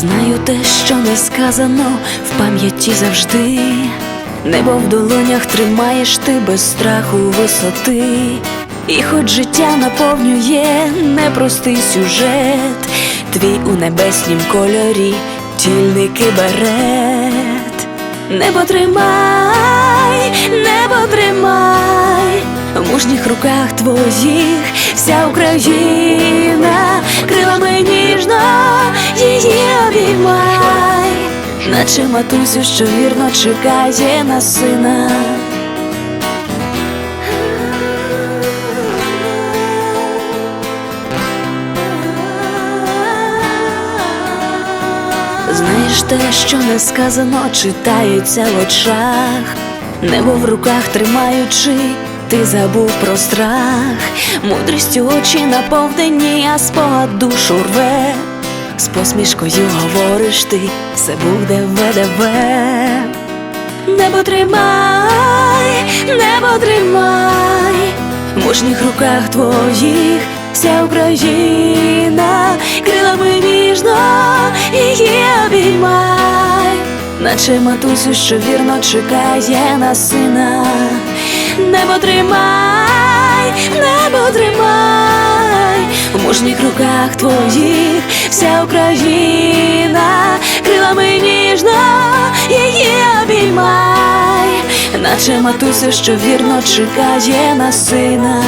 Знаю те, що не сказано в пам'яті завжди. Небо в долонях тримаєш ти без страху висоти. І хоч життя наповнює непростий сюжет, твій у небеснім кольорі, тільники берет. Небо тримай, небо тримай, в мужніх руках твоїх вся Україна, наче матусю, що вірно чекає на сина. Знаєш те, що не сказано, читається в очах, небо в руках тримаючи, ти забув про страх, мудрістю очі наповнені, а спогад душу рве. З посмішкою говориш ти, все буде ВДВ. Небо тримай, небо тримай, в мужніх руках твоїх вся Україна, крилами ніжно її обіймай, наче матусю, що вірно чекає на сина. Небо тримай, небо тримай, в руках твоїх вся Україна, крилами ніжно її обіймай, наче матуся, що вірно чекає на сина.